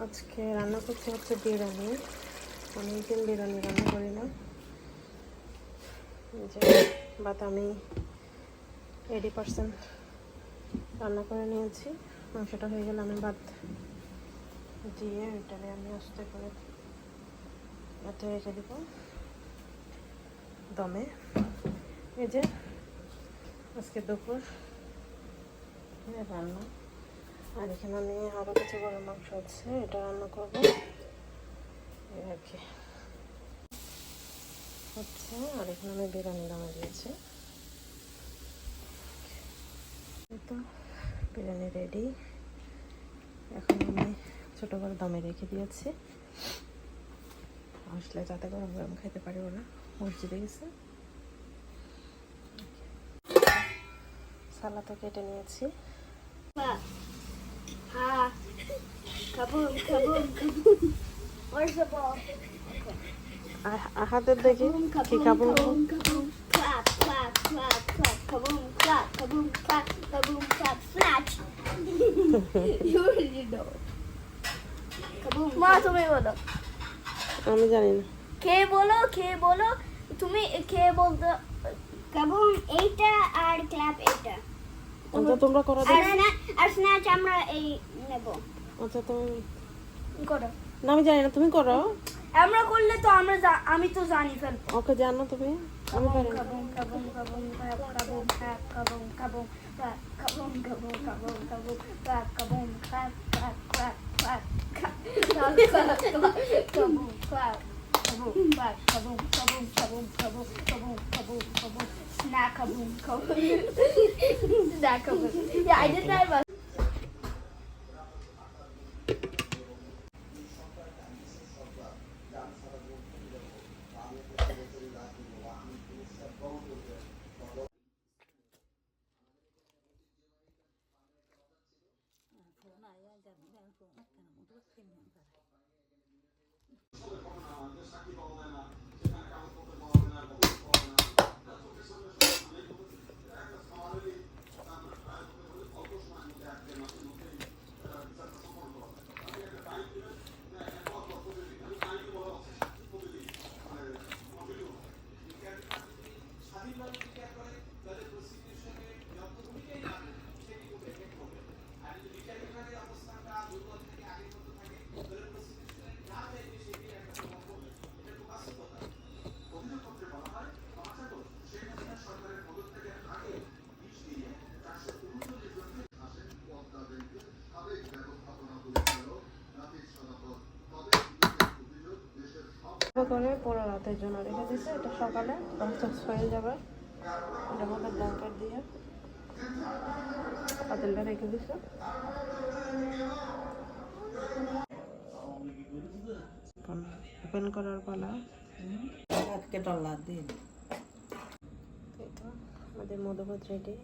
আজকে রান্না করতে হচ্ছে বিরিয়ানি। আমি অনেকদিন বিরিয়ানি রান্না করি না। যে বাত আমি এইটি পার্সেন্ট রান্না করে নিয়েছি। মাংসটা হয়ে গেলে আমি ভাত দিয়ে এটারে আমি আস্তে করে এতে রেখে দিব। দমে। এই যে, আজকে দুপুর রান্না। আর এখানে আমি আরও কিছু গরম মাংস আছে, এটা রান্না করব। আর কি। হচ্ছে, আর এখানে আমি বিরিয়ানি দামে দিয়েছি। তো, বিরিয়ানি রেডি এখন আমি ছোটো করে দমে রেখে দিয়েছি। আসলে যাতে গরম গরম খেতে পারিব না মসজিদে গেছে সালাদও কেটে নিয়েছি. Kaboom, kaboom, kaboom. Where's the ball? হাতের দেখি কি কাপড় kaboom, kaboom. Clap, clap, clap, clap. Kaboom, clap, kaboom, clap, kaboom, clap. Snatch. you already know. Kaboom. মা তুমি বলো আমি জানি না কে বলো কে বলো তুমি কে বলতে কাবুম এইটা আর ক্ল্যাপ এইটা আচ্ছা তোমরা করো আর স্ন্যাচ আমরা এই নেব আচ্ছা তুমি করো না আমি জানি না তুমি করো আমরা করলে তো আমরা আমি তো জানি ফেলব ওকে জানো তুমি আমি পারি না। Kaboom kaboom kaboom clap kaboom clap kaboom kaboom clap kaboom kaboom kaboom kaboom clap kaboom clap clap clap clap clap kaboom clap kaboom clap kaboom kaboom kaboom kaboom kaboom kaboom kaboom snack kaboom kaboom snack kaboom yeah I did that but এভাবে করে পুরো রাতের জন্য রেখে দিছে এটা সকালে process হয়ে যাবে। এটার মধ্যে ব্ল্যাঙ্কেট দিয়ে। পাতিলটা রেখে দিছে ওপেন করার পালা। আজকে ডলার দিন। আমাদের মধুভূত রেডি